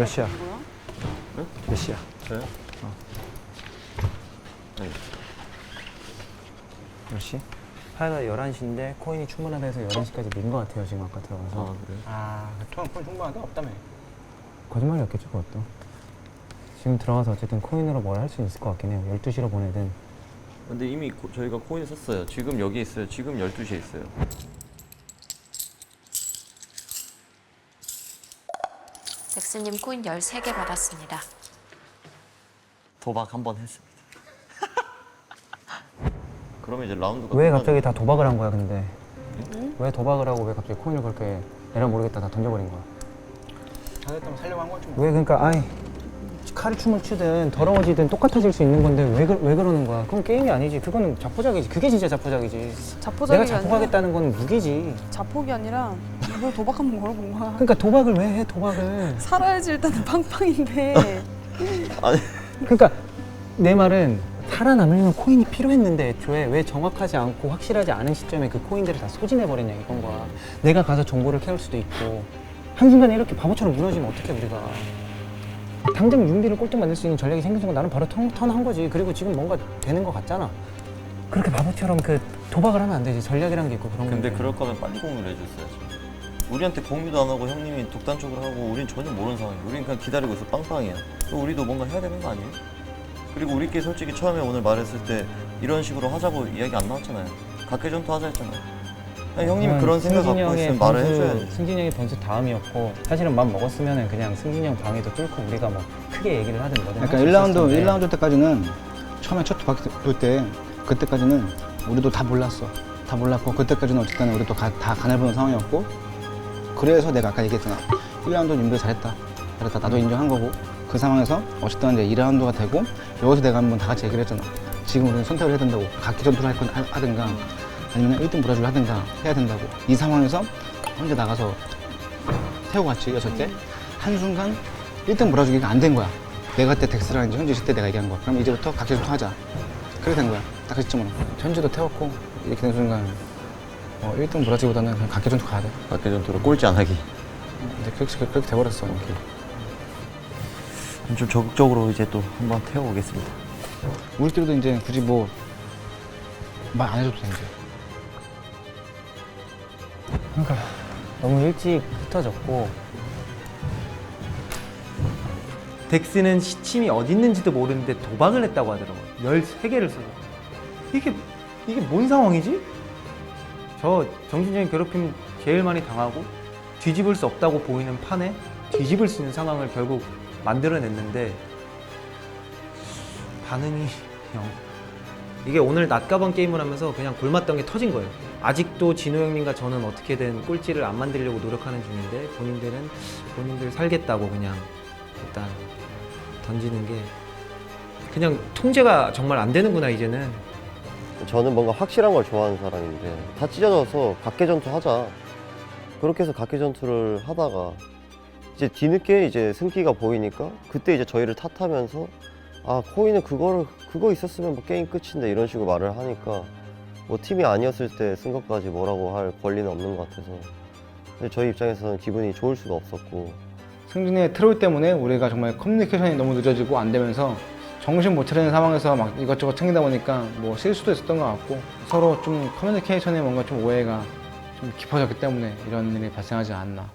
몇 시야? 응? 몇 시야? 저요? 네. 몇 시? 하여가 11시인데 코인이 충분하다 해서 11시까지 민 것 같아요 지금 아까 들어가서 아 그래요? 아, 돈 충분하다 없다며. 거짓말이었겠죠 그것도 지금 들어가서 어쨌든 코인으로 뭘 할 수 있을 것 같긴 해요 12시로 보내든 근데 이미 고- 저희가 코인 썼어요. 지금 여기 있어요. 지금 12시에 있어요. 덱스님 코인 13개 받았습니다. 도박 한 번 했습니다. 그러면 이제 라운드가 왜. 갑자기 다 도박을 한 거야 근데 왜 도박을 하고 왜 갑자기 코인을 그렇게 내려 모르겠다 다 던져버린 거야 자네때문에 살려고 한 거지 뭐. 왜 그러니까 아이 칼을 춤을 추든 더러워지든 똑같아질 수 있는 건데 왜, 그, 왜 그러는 거야? 그건 게임이 아니지. 그거는 자포자기지. 그게 진짜 자포자기지. 내가 자포자기가 아니라 자포하겠다는 건 무기지. 자폭이 아니라 이걸 도박 한번 걸어본 거야. 그러니까 도박을 왜 해 도박을? 살아야지 일단은 팡팡인데. 아니. 그러니까 내 말은 살아남으려면 코인이 필요했는데 애초에 왜 정확하지 않고 확실하지 않은 시점에 그 코인들을 다 소진해 버렸냐 이건 거야. 내가 가서 정보를 캐올 수도 있고. 한순간에 이렇게 바보처럼 무너지면 어떡해 우리가. 당장 윤비를 꼴등 만들 수 있는 전략이 생긴 순간 나는 바로 턴, 턴한 거지. 그리고 지금 뭔가 되는 것 같잖아. 그렇게 바보처럼 그 도박을 하면 안 되지. 전략이라는 게 있고 그런 근데 건데. 그럴 거면 빨리 공유를 해줬어야죠. 우리한테 공유도 안 하고 형님이 독단적으로 하고 우린 전혀 모르는 상황이에요. 우린 그냥 기다리고 있어 빵빵이야. 그럼 우리도 뭔가 해야 되는 거 아니에요? 그리고 우리끼리 솔직히 처음에 오늘 말했을 때 이런 식으로 하자고 이야기 안 나왔잖아요. 각계전투 하자 했잖아요. 그냥 형님이 그런 생각 갖고 있으면 말을 해줘야지. 승진이 형이 변수 다음이었고 사실은 맘 먹었으면은 그냥 승진이 형 방에도 뚫고 우리가 뭐 크게 얘기를 하든 뭐든 그러니까 할수 1라운드, 있었는데 1라운드 때까지는 처음에 첫 도박 볼때 그때까지는 우리도 다 몰랐어. 다 몰랐고 그때까지는 어쨌든 우리도 가- 다 간을 보는 상황이었고 그래서 내가 아까 얘기했잖아. 1라운드 윤비 잘했다. 잘했다. 나도 인정한 거고 그 상황에서 어쨌든 이제 2라운드가 되고 여기서 내가 한번 다 같이 얘기를 했잖아. 지금 우리는 선택을 해야 된다고. 각기 전투를 할 건 하든가 아니면 1등 브라질 하든가 해야 된다고. 이 상황에서 혼자 나가서 태우고 갔지 여섯 때 한순간 1등 몰아주기가 안 된 거야 내가 그때 덱스랑 이제 현지 있을 때 내가 얘기한 거야 그럼 이제부터 각계전투 하자 그렇게 된 거야 딱 그 시점으로 현지도 태웠고 이렇게 된 순간 어, 1등 몰아주기보다는 그냥 각계전투 가야 돼 각계전투로 꼴찌 안 하기. 근데 그렇게, 그렇게 돼버렸어 이렇게. 좀 적극적으로 이제 또 한번 태워보겠습니다. 우리끼리도 이제 굳이 뭐 말 안 해줘도 돼 이제 그러니까 너무 일찍 흩어졌고. 덱스는 시침이 어디 있는지도 모르는데 도박을 했다고 하더라고요. 13개를 쓰고. 이게 이게 뭔 상황이지? 저 정신적인 괴롭힘 제일 많이 당하고 뒤집을 수 없다고 보이는 판에 뒤집을 수 있는 상황을 결국 만들어냈는데 반응이 영 이게 오늘 낮가방 게임을 하면서 그냥 골맞던 게 터진 거예요. 아직도 진호 형님과 저는 어떻게든 꼴찌를 안 만들려고 노력하는 중인데 본인들은 본인들 살겠다고 그냥 일단 던지는 게 그냥 통제가 정말 안 되는구나 이제는 저는 뭔가 확실한 걸 좋아하는 사람인데 다 찢어져서 각계 전투 하자 그렇게 해서 각계 전투를 하다가 이제 뒤늦게 이제 승기가 보이니까 그때 이제 저희를 탓하면서 아 코인은 그거를 그거 있었으면 뭐 게임 끝인데 이런 식으로 말을 하니까 뭐 팀이 아니었을 때 쓴 것까지 뭐라고 할 권리는 없는 것 같아서. 근데 저희 입장에서는 기분이 좋을 수가 없었고. 승진의 트롤 때문에 우리가 정말 커뮤니케이션이 너무 늦어지고 안 되면서 정신 못 차리는 상황에서 막 이것저것 챙기다 보니까 뭐 실수도 있었던 것 같고 서로 좀 커뮤니케이션에 뭔가 좀 오해가 좀 깊어졌기 때문에 이런 일이 발생하지 않나